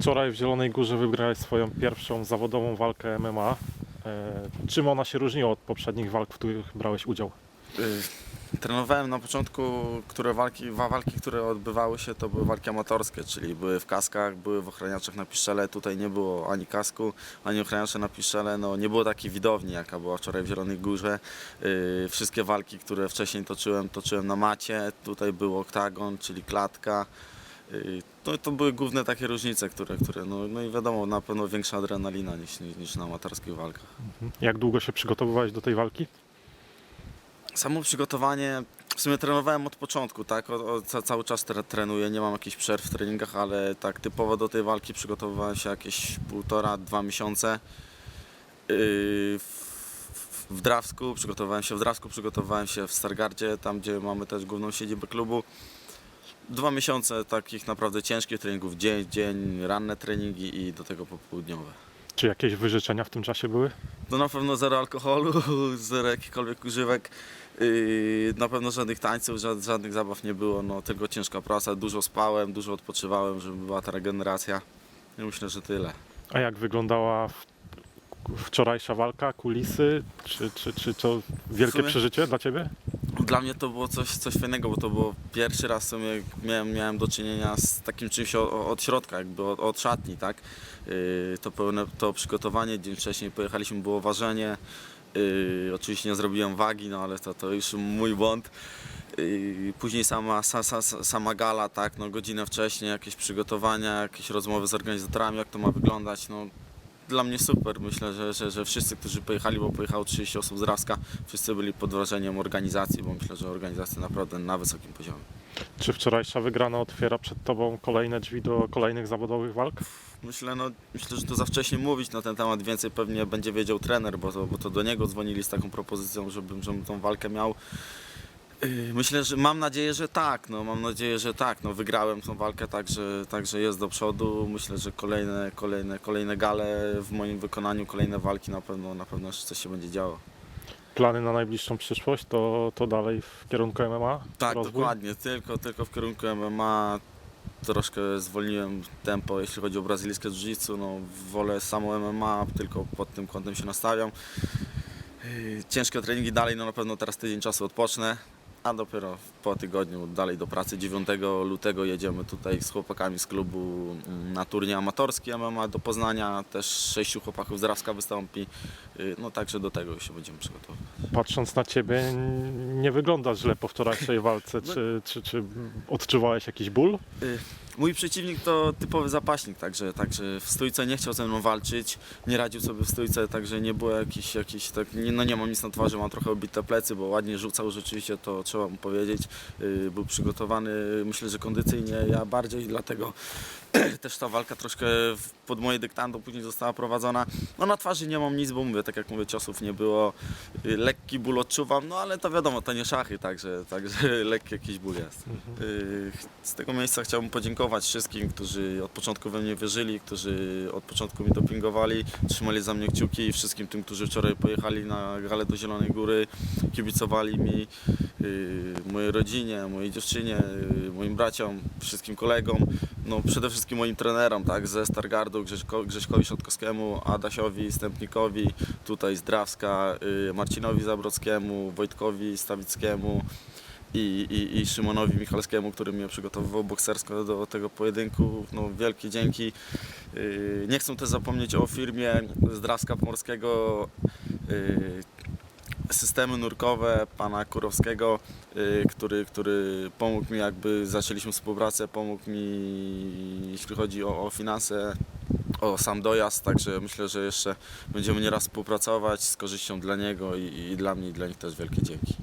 Wczoraj w Zielonej Górze wygrałeś swoją pierwszą zawodową walkę MMA. E, Czym ona się różniła od poprzednich walk, w których brałeś udział? Y, Trenowałem na początku, które walki, wa- walki, które odbywały się, to były walki amatorskie, czyli były w kaskach, były w ochraniaczach na piszczele. Tutaj nie było ani kasku, ani ochraniacza na piszczele. No, nie było takiej widowni, jaka była wczoraj w Zielonej Górze. Y, Wszystkie walki, które wcześniej toczyłem, toczyłem na macie. Tutaj był oktagon, czyli klatka. Y, No, to były główne takie różnice, które, które no, no i wiadomo, na pewno większa adrenalina niż, niż, niż na amatorskich walkach. Jak długo się przygotowywałeś do tej walki? Samo przygotowanie, w sumie trenowałem od początku, tak? O, o, ca, cały czas tre, trenuję, nie mam jakichś przerw w treningach, ale tak typowo do tej walki przygotowywałem się jakieś półtora, dwa miesiące. Yy, w, w Drawsku, przygotowałem się w Drawsku, przygotowałem się w Stargardzie, tam gdzie mamy też główną siedzibę klubu. Dwa miesiące takich naprawdę ciężkich treningów, dzień, dzień, ranne treningi i do tego popołudniowe. Czy jakieś wyrzeczenia w tym czasie były? No na pewno zero alkoholu, zero jakichkolwiek używek. Yy, na pewno żadnych tańców, ża- żadnych zabaw nie było, no tylko ciężka praca, dużo spałem, dużo odpoczywałem, żeby była ta regeneracja. I myślę, że tyle. A jak wyglądała wczorajsza walka, kulisy? Czy, czy, czy to wielkie sumie- przeżycie dla Ciebie? Dla mnie to było coś, coś fajnego, bo to było pierwszy raz w miałem, miałem do czynienia z takim czymś o- od środka, jakby od, od szatni, tak? Yy, to pełne to przygotowanie, dzień wcześniej pojechaliśmy, było ważenie. Yy, oczywiście nie zrobiłem wagi, no ale to, to już mój błąd. Yy, Później sama, sa, sa, sa- sama gala, tak, no godzinę wcześniej, jakieś przygotowania, jakieś rozmowy z organizatorami, jak to ma wyglądać, no dla mnie super. Myślę, że, że, że wszyscy, którzy pojechali, bo pojechało 30 osób z Rawska, wszyscy byli pod wrażeniem organizacji, bo myślę, że organizacja naprawdę na wysokim poziomie. Czy wczorajsza wygrana otwiera przed Tobą kolejne drzwi do kolejnych zawodowych walk? Myślę, no, myślę, że to za wcześnie mówić na ten temat, więcej pewnie będzie wiedział trener, bo to, bo to do niego dzwonili z taką propozycją, żebym, żebym tą walkę miał. Yy, Myślę, że mam nadzieję, że tak. No, mam nadzieję, że tak. No, wygrałem tą walkę, także, także jest do przodu. Myślę, że kolejne, kolejne, kolejne gale w moim wykonaniu, kolejne walki na pewno, na pewno jeszcze coś się będzie działo. Plany na najbliższą przyszłość to, to dalej w kierunku MMA? Tak, Rozwój? dokładnie. Tylko, tylko w kierunku MMA troszkę zwolniłem tempo, jeśli chodzi o brazylijskie jiu-jitsu. No, wolę samo MMA, tylko pod tym kątem się nastawiam. Yy, Ciężkie treningi dalej, no na pewno teraz tydzień czasu odpocznę, a dopiero po tygodniu dalej do pracy. 9 lutego jedziemy tutaj z chłopakami z klubu mm, na turniej amatorski MMA do Poznania. Też sześciu chłopaków z Rawska wystąpi, Yy, no także do tego się będziemy przygotowywać. Patrząc na Ciebie, nie wygląda źle po wczorajszej walce. No. Czy, czy, czy odczuwałeś jakiś ból? Y, Mój przeciwnik to typowy zapaśnik, także, także w stójce nie chciał ze mną walczyć, nie radził sobie w stójce, także nie było jakiś, jakiś tak, nie, no nie mam nic na twarzy, mam trochę obite plecy, bo ładnie rzucał rzeczywiście, to trzeba mu powiedzieć. Y, Był przygotowany, myślę, że kondycyjnie, ja bardziej, dlatego też ta walka troszkę pod moje dyktando później została prowadzona. No na twarzy nie mam nic, bo mówię, tak jak mówię, ciosów nie było, lekki ból odczuwam, no ale to wiadomo, to nie szachy, także, także lekki jakiś ból jest. Y, Z tego miejsca chciałbym podziękować wszystkim, którzy od początku we mnie wierzyli, którzy od początku mi dopingowali, trzymali za mnie kciuki i wszystkim tym, którzy wczoraj pojechali na galę do Zielonej Góry, kibicowali mi, mojej rodzinie, mojej dziewczynie, y, moim braciom, wszystkim kolegom, no przede wszystkim moim trenerom, tak, ze Stargardu, Grześko, Grześkowi Szotkowskiemu, Adasiowi Stępnikowi, tutaj z Drawska, y, Marcinowi Zabrockiemu, Wojtkowi Stawickiemu, i, i, i Szymonowi Michalskiemu, który mnie przygotowywał boksersko do tego pojedynku. No, wielkie dzięki. Nie chcę też zapomnieć o firmie z Drawska Pomorskiego. Systemy nurkowe pana Kurowskiego, yy, który, który pomógł mi, jakby zaczęliśmy współpracę, pomógł mi, jeśli chodzi o, o finanse, o sam dojazd, także myślę, że jeszcze będziemy nieraz współpracować z korzyścią dla niego i, i dla mnie i dla nich też wielkie dzięki.